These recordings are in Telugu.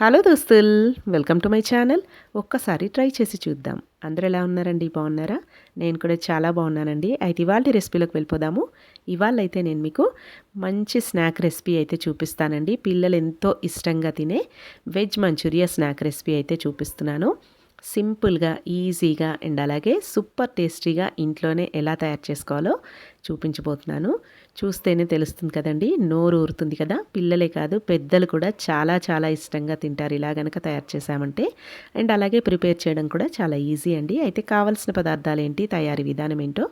హలో దోస్తుల్ వెల్కమ్ టు మై ఛానల్. ఒక్కసారి ట్రై చేసి చూద్దాం. అందరు ఎలా ఉన్నారండి? బాగున్నారా? నేను కూడా చాలా బాగున్నానండి. అయితే ఇవాళ రెసిపీలోకి వెళ్ళిపోదాము. ఇవాళ అయితే నేను మీకు మంచి స్నాక్ రెసిపీ అయితే చూపిస్తానండి. పిల్లలు ఎంతో ఇష్టంగా తినే వెజ్ మంచూరియా స్నాక్ రెసిపీ అయితే చూపిస్తున్నాను. సింపుల్గా ఈజీగా అండ్ అలాగే సూపర్ టేస్టీగా ఇంట్లోనే ఎలా తయారు చేసుకోవాలో చూపించబోతున్నాను. చూస్తేనే తెలుస్తుంది కదండి నోరు ఊరుతుంది కదా. పిల్లలే కాదు పెద్దలు కూడా చాలా చాలా ఇష్టంగా తింటారు ఇలా కనుక తయారు చేశామంటే. అండ్ అలాగే ప్రిపేర్ చేయడం కూడా చాలా ఈజీ అండి. అయితే కావాల్సిన పదార్థాలు ఏంటి తయారీ విధానం ఏంటో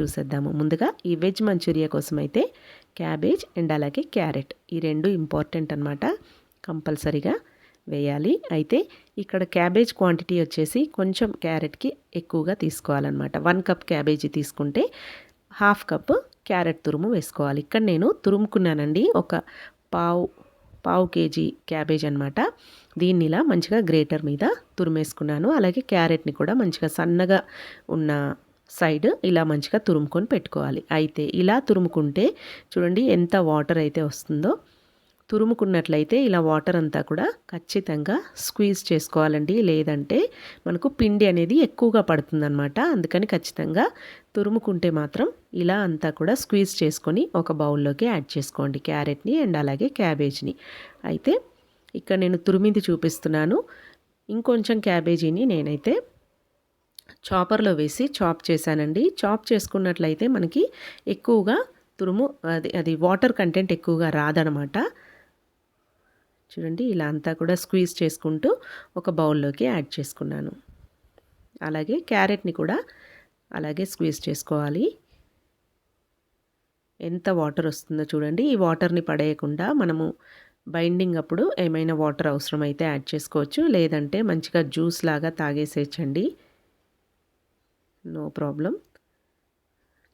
చూసేద్దాము. ముందుగా ఈ వెజ్ మంచూరియా కోసం అయితే క్యాబేజ్ అండ్ అలాగే క్యారెట్. ఈ రెండు ఇంపార్టెంట్ అనమాట కంపల్సరీగా. వేయాలి. అయితే ఇక్కడ క్యాబేజ్ క్వాంటిటీ వచ్చేసి కొంచెం క్యారెట్కి ఎక్కువగా తీసుకోవాలన్నమాట. వన్ కప్ క్యాబేజీ తీసుకుంటే హాఫ్ కప్ క్యారెట్ తురుము వేసుకోవాలి. ఇక్కడ నేను తురుముకున్నానండి. ఒక పావు పావు కేజీ క్యాబేజ్ అనమాట దీన్ని ఇలా మంచిగా గ్రేటర్ మీద తురిమేసుకున్నాను. అలాగే క్యారెట్ని కూడా మంచిగా సన్నగా ఉన్న సైడ్ ఇలా మంచిగా తురుముకొని పెట్టుకోవాలి. అయితే ఇలా తురుముకుంటే చూడండి ఎంత వాటర్ అయితే వస్తుందో తురుముకున్నట్లయితే ఇలా వాటర్ అంతా కూడా ఖచ్చితంగా స్క్వీజ్ చేసుకోవాలండి. లేదంటే మనకు పిండి అనేది ఎక్కువగా పడుతుందనమాట అందుకని ఖచ్చితంగా తురుముకుంటే మాత్రం ఇలా అంతా కూడా స్క్వీజ్ చేసుకొని ఒక బౌల్లోకి యాడ్ చేసుకోండి. క్యారెట్ని అండ్ అలాగే క్యాబేజ్ని. అయితే ఇక్కడ నేను తురిమింది చూపిస్తున్నాను. ఇంకొంచెం క్యాబేజీని నేనైతే చాపర్లో వేసి చాప్ చేశానండి. చాప్ చేసుకున్నట్లయితే మనకి ఎక్కువగా తురుము అది అది వాటర్ కంటెంట్ ఎక్కువగా రాదనమాట చూడండి ఇలా అంతా కూడా స్క్వీజ్ చేసుకుంటూ ఒక బౌల్లోకి యాడ్ చేసుకున్నాను. అలాగే క్యారెట్ని కూడా అలాగే స్క్వీజ్ చేసుకోవాలి. ఎంత వాటర్ వస్తుందో చూడండి ఈ వాటర్ని పడేయకుండా మనము బైండింగ్ అప్పుడు ఏమైనా వాటర్ అవసరమైతే యాడ్ చేసుకోవచ్చు లేదంటే మంచిగా జ్యూస్ లాగా తాగేసేయచ్చండి. నో ప్రాబ్లం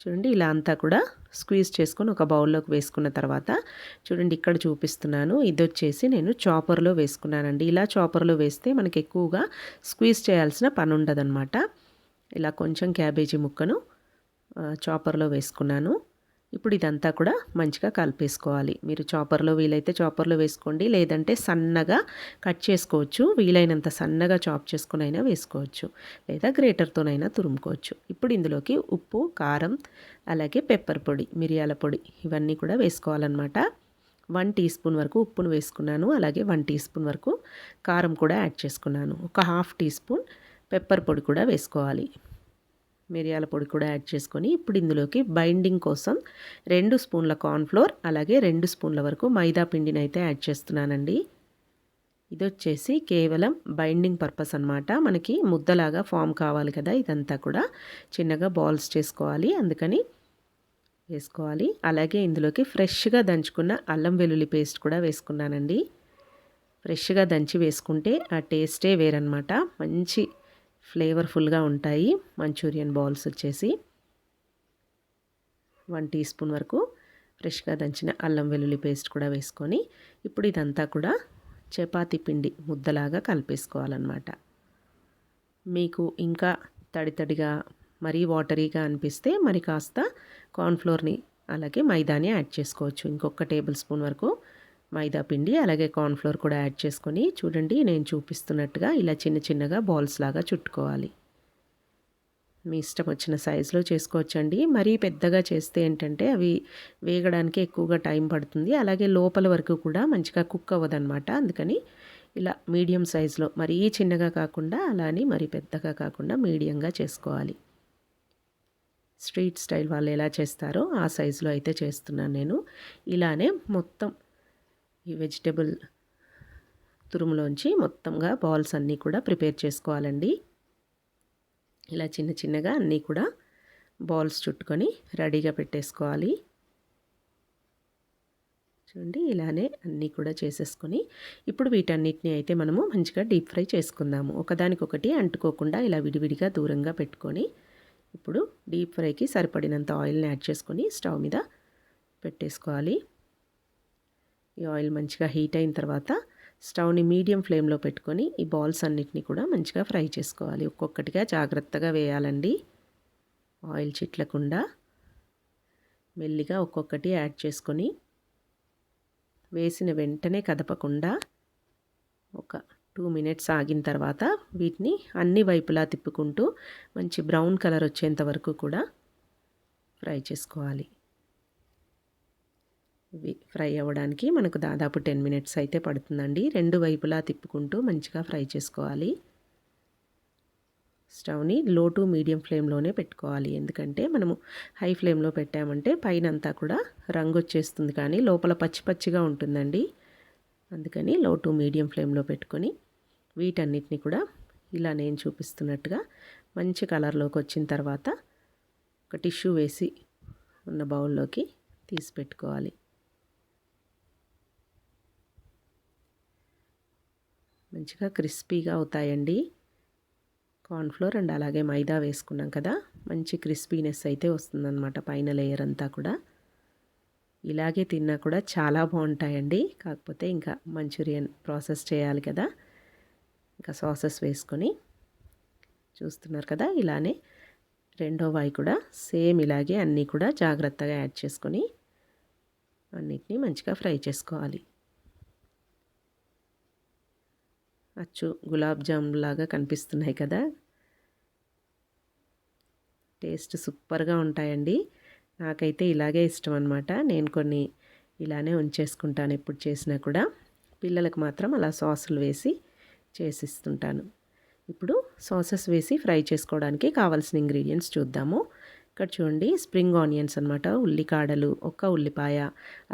చూడండి ఇలా అంతా కూడా స్క్వీజ్ చేసుకొని ఒక బౌల్లోకి వేసుకున్న తర్వాత చూడండి ఇక్కడ చూపిస్తున్నాను. ఇది వచ్చేసి నేను చాపర్లో వేసుకున్నానండి. ఇలా చాపర్లో వేస్తే మనకి ఎక్కువగా స్క్వీజ్ చేయాల్సిన పని ఉండదన్నమాట. ఇలా కొంచెం క్యాబేజీ ముక్కను చాపర్లో వేసుకున్నాను. ఇప్పుడు ఇదంతా కూడా మంచిగా కలిపేసుకోవాలి. మీరు చాపర్లో వీలైతే చాపర్లో వేసుకోండి. లేదంటే సన్నగా కట్ చేసుకోవచ్చు. వీలైనంత సన్నగా చాప్ చేసుకుని అయినా వేసుకోవచ్చు. లేదా గ్రేటర్తోనైనా తురుముకోవచ్చు. ఇప్పుడు ఇందులోకి ఉప్పు కారం అలాగే పెప్పర్ పొడి మిరియాల పొడి ఇవన్నీ కూడా వేసుకోవాలన్నమాట. వన్ టీ స్పూన్ వరకు ఉప్పును వేసుకున్నాను. అలాగే వన్ టీ స్పూన్ వరకు కారం కూడా యాడ్ చేసుకున్నాను. ఒక హాఫ్ టీ స్పూన్ పెప్పర్ పొడి కూడా వేసుకోవాలి. మిరియాల పొడి కూడా యాడ్ చేసుకొని ఇప్పుడు ఇందులోకి బైండింగ్ కోసం రెండు స్పూన్ల కార్న్ఫ్లోర్ అలాగే రెండు స్పూన్ల వరకు మైదా పిండిని అయితే యాడ్ చేస్తున్నానండి. ఇది వచ్చేసి కేవలం బైండింగ్ పర్పస్ అనమాట మనకి ముద్దలాగా ఫామ్ కావాలి కదా ఇదంతా కూడా చిన్నగా బాల్స్ చేసుకోవాలి అందుకని వేసుకోవాలి. అలాగే ఇందులోకి ఫ్రెష్గా దంచుకున్న అల్లం వెల్లుల్లి పేస్ట్ కూడా వేసుకున్నానండి. ఫ్రెష్గా దంచి వేసుకుంటే ఆ టేస్టే వేరనమాట మంచి ఫ్లేవర్ఫుల్గా ఉంటాయి. మంచూరియన్ బాల్స్ వచ్చేసి వన్ టీ స్పూన్ వరకు ఫ్రెష్గా దంచిన అల్లం వెల్లుల్లి పేస్ట్ కూడా వేసుకొని ఇప్పుడు ఇదంతా కూడా చపాతి పిండి ముద్దలాగా కలిపేసుకోవాలన్నమాట. మీకు ఇంకా తడి తడిగా మరీ వాటరీగా అనిపిస్తే మరి కాస్త కార్న్ఫ్లోర్ని అలాగే మైదాని యాడ్ చేసుకోవచ్చు. ఇంకొక టేబుల్ స్పూన్ వరకు మైదా పిండి అలాగే కార్న్ఫ్లోర్ కూడా యాడ్ చేసుకొని చూడండి నేను చూపిస్తున్నట్టుగా ఇలా చిన్న చిన్నగా బాల్స్ లాగా చుట్టుకోవాలి. మీ ఇష్టం వచ్చిన సైజులో చేసుకోవచ్చండి. మరీ పెద్దగా చేస్తే ఏంటంటే అవి వేగడానికి ఎక్కువగా టైం పడుతుంది. అలాగే లోపల వరకు కూడా మంచిగా కుక్ అవ్వదన్నమాట. అందుకని ఇలా మీడియం సైజులో మరీ చిన్నగా కాకుండా అలానే మరీ పెద్దగా కాకుండా మీడియంగా చేసుకోవాలి. స్ట్రీట్ స్టైల్ వాళ్ళు ఎలా చేస్తారో ఆ సైజులో అయితే చేస్తున్నాను నేను. ఇలానే మొత్తం ఈ వెజిటబుల్ తురుములోంచి మొత్తంగా బాల్స్ అన్నీ కూడా ప్రిపేర్ చేసుకోవాలండి. ఇలా చిన్న చిన్నగా అన్నీ కూడా బాల్స్ చుట్టుకొని రెడీగా పెట్టేసుకోవాలి. చూడండి ఇలానే అన్నీ కూడా చేసేసుకొని ఇప్పుడు వీటన్నిటిని అయితే మనము మంచిగా డీప్ ఫ్రై చేసుకుందాము. ఒకదానికొకటి అంటుకోకుండా ఇలా విడివిడిగా దూరంగా పెట్టుకొని ఇప్పుడు డీప్ ఫ్రైకి సరిపడినంత ఆయిల్ని యాడ్ చేసుకొని స్టవ్ మీద పెట్టేసుకోవాలి. ఈ ఆయిల్ మంచిగా హీట్ అయిన తర్వాత స్టవ్ని మీడియం ఫ్లేమ్లో పెట్టుకొని ఈ బాల్స్ అన్నిటిని కూడా మంచిగా ఫ్రై చేసుకోవాలి. ఒక్కొక్కటిగా జాగ్రత్తగా వేయాలండి. ఆయిల్ చిట్లకుండా మెల్లిగా ఒక్కొక్కటి యాడ్ చేసుకొని వేసిన వెంటనే కదపకుండా ఒక టూ మినిట్స్ ఆగిన తర్వాత వీటిని అన్ని వైపులా తిప్పుకుంటూ మంచి బ్రౌన్ కలర్ వచ్చేంత వరకు కూడా ఫ్రై చేసుకోవాలి. ఫ్రై అవ్వడానికి మనకు దాదాపు టెన్ మినిట్స్ అయితే పడుతుందండి. రెండు వైపులా తిప్పుకుంటూ మంచిగా ఫ్రై చేసుకోవాలి. స్టవ్ని లో టు మీడియం ఫ్లేమ్లోనే పెట్టుకోవాలి. ఎందుకంటే మనము హై ఫ్లేమ్లో పెట్టామంటే పైన అంతా కూడా రంగు వచ్చేస్తుంది కానీ లోపల పచ్చి పచ్చిగా ఉంటుందండి. అందుకని లో టు మీడియం ఫ్లేమ్లో పెట్టుకొని వీటన్నిటిని కూడా ఇలా నేను చూపిస్తున్నట్టుగా మంచి కలర్లోకి వచ్చిన తర్వాత ఒక టిష్యూ వేసి ఉన్న బౌల్లోకి తీసి పెట్టుకోవాలి. మంచిగా క్రిస్పీగా అవుతాయండి. కార్న్ఫ్లోర్ అండ్ అలాగే మైదా వేసుకున్నాం కదా. మంచి క్రిస్పీనెస్ అయితే వస్తుందన్నమాట పైన లేయర్ అంతా కూడా. ఇలాగే తిన్నా కూడా చాలా బాగుంటాయండి. కాకపోతే ఇంకా మంచూరియన్ ప్రాసెస్ చేయాలి కదా. ఇంకా సాసెస్ వేసుకొని చూస్తున్నారు కదా ఇలానే. రెండో వాయి కూడా సేమ్ ఇలాగే అన్నీ కూడా జాగ్రత్తగా యాడ్ చేసుకొని అన్నిటినీ మంచిగా ఫ్రై చేసుకోవాలి. అచ్చు గులాబ్ జామున్ లాగా కనిపిస్తున్నాయి కదా. టేస్ట్ సూపర్గా ఉంటాయండి. నాకైతే ఇలాగే ఇష్టం అనమాట నేను కొన్ని ఇలానే ఉంచేసుకుంటాను ఎప్పుడు చేసినా కూడా. పిల్లలకు మాత్రం అలా సాసులు వేసి చేసిస్తుంటాను. ఇప్పుడు సాసెస్ వేసి ఫ్రై చేసుకోవడానికి కావాల్సిన ఇంగ్రీడియంట్స్ చూద్దాము. ఇక్కడ చూడండి స్ప్రింగ్ ఆనియన్స్ అనమాట ఉల్లికాడలు ఒక ఉల్లిపాయ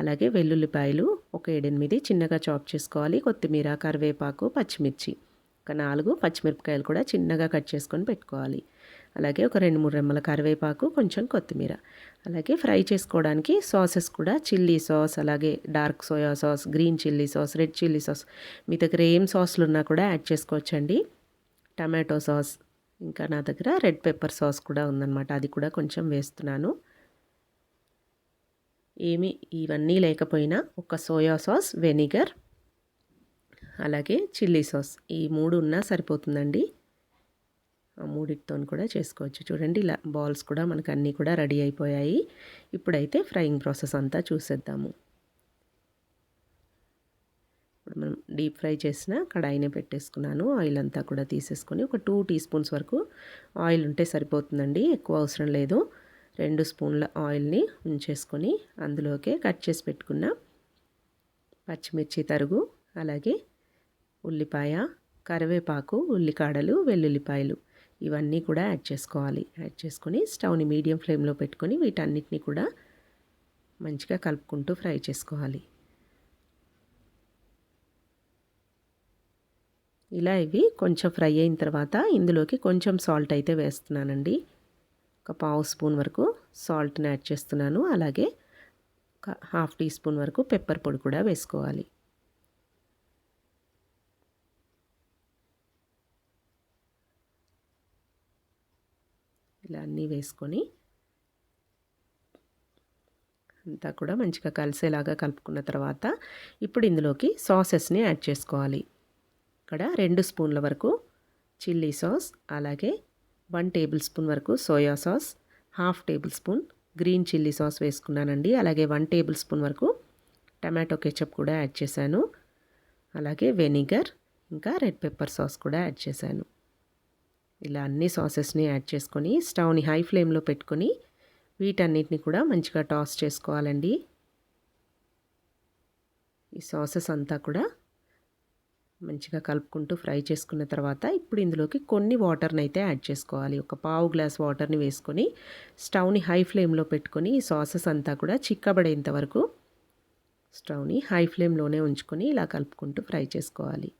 అలాగే వెల్లుల్లిపాయలు ఒక ఏడెనిమిది చిన్నగా చాప్ చేసుకోవాలి. కొత్తిమీర కరివేపాకు పచ్చిమిర్చి ఒక నాలుగు పచ్చిమిరపకాయలు కూడా చిన్నగా కట్ చేసుకొని పెట్టుకోవాలి. అలాగే ఒక రెండు మూడు రెమ్మల కరివేపాకు కొంచెం కొత్తిమీర. అలాగే ఫ్రై చేసుకోవడానికి సాసెస్ కూడా చిల్లీ సాస్ అలాగే dark soya sauce green chilli sauce red chilli sauce మీ దగ్గర ఏం సాసులు ఉన్నా కూడా యాడ్ చేసుకోవచ్చండి. టమాటో సాస్ ఇంకా నా దగ్గర రెడ్ పెప్పర్ సాస్ కూడా ఉందన్నమాట. అది కూడా కొంచెం వేస్తున్నాను. ఏమి ఇవన్నీ లేకపోయినా ఒక సోయా సాస్ వెనిగర్ అలాగే చిల్లీ సాస్ ఈ మూడు ఉన్నా సరిపోతుందండి. ఆ మూడిటితో కూడా చేసుకోవచ్చు. చూడండి ఇలా బాల్స్ కూడా మనకు అన్నీ కూడా రెడీ అయిపోయాయి. ఇప్పుడైతే ఫ్రైయింగ్ ప్రాసెస్ అంతా చూసేద్దాము ఇప్పుడు మనం డీప్ ఫ్రై చేసిన కడాయినే పెట్టేసుకున్నాను. ఆయిల్ అంతా కూడా తీసేసుకొని ఒక టూ టీ స్పూన్స్ వరకు ఆయిల్ ఉంటే సరిపోతుందండి ఎక్కువ అవసరం లేదు. రెండు స్పూన్ల ఆయిల్ని ఉంచేసుకొని అందులోకే కట్ చేసి పెట్టుకున్న పచ్చిమిర్చి తరుగు అలాగే ఉల్లిపాయ కరివేపాకు ఉల్లికాడలు వెల్లుల్లిపాయలు ఇవన్నీ కూడా యాడ్ చేసుకోవాలి. యాడ్ చేసుకొని స్టవ్ని మీడియం ఫ్లేమ్లో పెట్టుకొని వీటన్నిటిని కూడా మంచిగా కలుపుకుంటూ ఫ్రై చేసుకోవాలి. ఇలా ఇవి కొంచెం ఫ్రై అయిన తర్వాత ఇందులోకి కొంచెం సాల్ట్ అయితే వేస్తున్నానండి. ఒక పావు స్పూన్ వరకు సాల్ట్ని యాడ్ చేస్తున్నాను. అలాగే ఒక హాఫ్ టీ స్పూన్ వరకు పెప్పర్ పొడి కూడా వేసుకోవాలి. ఇలా అన్నీ వేసుకొని అంతా కూడా మంచిగా కలిసేలాగా కలుపుకున్న తర్వాత ఇప్పుడు ఇందులోకి సాసెస్ని యాడ్ చేసుకోవాలి. ఇక్కడ రెండు స్పూన్ల వరకు చిల్లీ సాస్ అలాగే వన్ టేబుల్ స్పూన్ వరకు soya sauce half tablespoon green chilli sauce వేసుకున్నానండి. అలాగే వన్ టేబుల్ స్పూన్ వరకు టమాటో కెచప్ కూడా యాడ్ చేశాను. అలాగే వెనిగర్ ఇంకా రెడ్ పెప్పర్ సాస్ కూడా యాడ్ చేశాను. ఇలా అన్ని సాసెస్ని యాడ్ చేసుకొని స్టవ్ని హై ఫ్లేమ్లో పెట్టుకొని వీటన్నిటిని కూడా మంచిగా టాస్ చేసుకోవాలండి. ఈ సాసెస్ అంతా కూడా మంచిగా కలుపుకుంటూ ఫ్రై చేసుకున్న తర్వాత ఇప్పుడు ఇందులోకి కొన్ని వాటర్ని అయితే యాడ్ చేసుకోవాలి. ఒక పావు గ్లాస్ వాటర్ని వేసుకొని స్టవ్ని హై ఫ్లేమ్లో పెట్టుకొని ఈ సాసెస్ అంతా కూడా చిక్కబడేంత వరకు స్టవ్ని హై ఫ్లేమ్లోనే ఉంచుకొని ఇలా కలుపుకుంటూ ఫ్రై చేసుకోవాలి.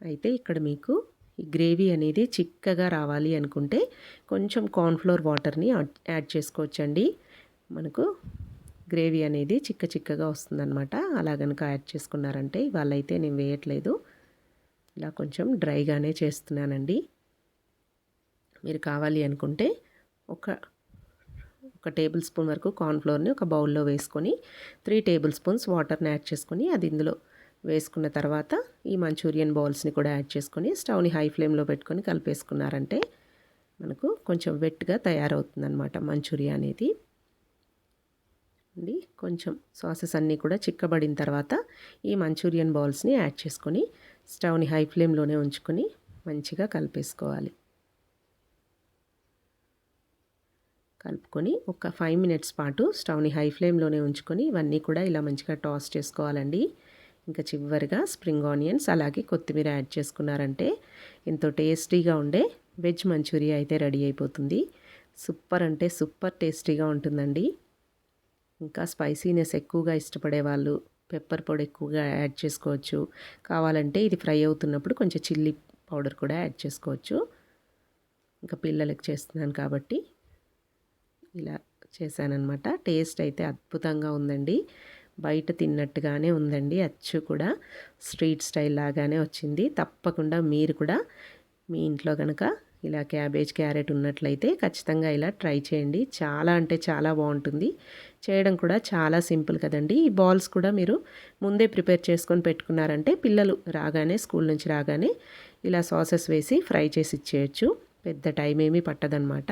అయితే ఇక్కడ మీకు ఈ గ్రేవీ అనేది చిక్కగా రావాలి అనుకుంటే కొంచెం కార్న్ఫ్లోర్ వాటర్ని యాడ్ చేసుకోవచ్చండి. మనకు గ్రేవీ అనేది చిక్క చిక్కగా వస్తుందన్నమాట. అలా కనుక యాడ్ చేసుకున్నారంటే ఇవాళ అయితే నేను వేయట్లేదు. ఇలా కొంచెం డ్రైగానే చేస్తున్నానండి. మీరు కావాలి అనుకుంటే ఒక ఒక టేబుల్ స్పూన్ వరకు కార్న్ఫ్లోర్ని ఒక బౌల్లో వేసుకొని త్రీ టేబుల్ స్పూన్స్ వాటర్ని యాడ్ చేసుకొని అది ఇందులో వేసుకున్న తర్వాత ఈ మంచూరియన్ బౌల్స్ని కూడా యాడ్ చేసుకొని స్టవ్ని హై ఫ్లేమ్లో పెట్టుకొని కలిపేసుకున్నారంటే మనకు కొంచెం వెట్గా తయారవుతుందన్నమాట మంచూరియా అనేది. అండి. కొంచెం సాసెస్ అన్నీ కూడా చిక్కబడిన తర్వాత ఈ మంచూరియన్ బాల్స్ని యాడ్ చేసుకొని స్టవ్ని హై ఫ్లేమ్లోనే ఉంచుకొని మంచిగా కలిపేసుకోవాలి. కలుపుకొని ఒక ఫైవ్ మినిట్స్ పాటు స్టవ్ని హై ఫ్లేమ్లోనే ఉంచుకొని ఇవన్నీ కూడా ఇలా మంచిగా టాస్ చేసుకోవాలండి. ఇంకా చివరిగా స్ప్రింగ్ ఆనియన్స్ అలాగే కొత్తిమీర యాడ్ చేసుకున్నారంటే ఎంతో టేస్టీగా ఉండే వెజ్ మంచూరియా అయితే రెడీ అయిపోతుంది. సూపర్ అంటే సూపర్ టేస్టీగా ఉంటుందండి. ఇంకా స్పైసీనెస్ ఎక్కువగా ఇష్టపడే వాళ్ళు పెప్పర్ పొడి ఎక్కువగా యాడ్ చేసుకోవచ్చు. కావాలంటే ఇది ఫ్రై అవుతున్నప్పుడు కొంచెం చిల్లీ పౌడర్ కూడా యాడ్ చేసుకోవచ్చు. ఇంకా పిల్లలకి చేస్తున్నాను కాబట్టి ఇలా చేశానన్నమాట. టేస్ట్ అయితే అద్భుతంగా ఉందండి. బయట తిన్నట్టుగానే ఉందండి. అచ్చు కూడా స్ట్రీట్ స్టైల్ లాగానే వచ్చింది. తప్పకుండా మీరు కూడా మీ ఇంట్లో కనుక ఇలా క్యాబేజ్ క్యారెట్ ఉన్నట్లయితే ఖచ్చితంగా ఇలా ట్రై చేయండి. చాలా అంటే చాలా బాగుంటుంది. చేయడం కూడా చాలా సింపుల్ కదండి. ఈ బాల్స్ కూడా మీరు ముందే ప్రిపేర్ చేసుకొని పెట్టుకున్నారంటే పిల్లలు రాగానే స్కూల్ నుంచి రాగానే ఇలా సాసెస్ వేసి ఫ్రై చేసి ఇచ్చేయచ్చు. పెద్ద టైం ఏమీ పట్టదనమాట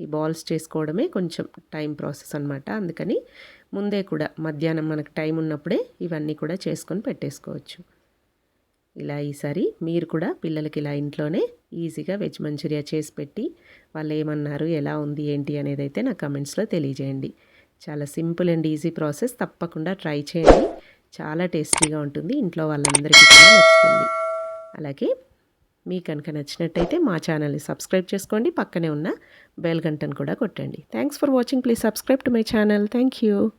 ఈ బాల్స్ చేసుకోవడమే కొంచెం టైం ప్రాసెస్ అనమాట అందుకని ముందే కూడా మధ్యాహ్నం మనకు టైం ఉన్నప్పుడే ఇవన్నీ కూడా చేసుకొని పెట్టేసుకోవచ్చు. ఇలా ఈసారి మీరు కూడా పిల్లలకి ఇలా ఇంట్లోనే ఈజీగా వెజ్ మంచూరియా చేసి పెట్టి వాళ్ళు ఏమన్నారు ఎలా ఉంది ఏంటి అనేది అయితే నా కమెంట్స్లో తెలియజేయండి. చాలా సింపుల్ అండ్ ఈజీ ప్రాసెస్. తప్పకుండా ట్రై చేయండి. చాలా టేస్టీగా ఉంటుంది. ఇంట్లో వాళ్ళందరికీ కూడా నచ్చుతుంది. అలాగే మీకు కనుక నచ్చినట్టయితే మా ఛానల్ని సబ్స్క్రైబ్ చేసుకోండి. పక్కనే ఉన్న బెల్ గంటను కూడా కొట్టండి. Thanks for watching. Please subscribe to my channel. Thank you.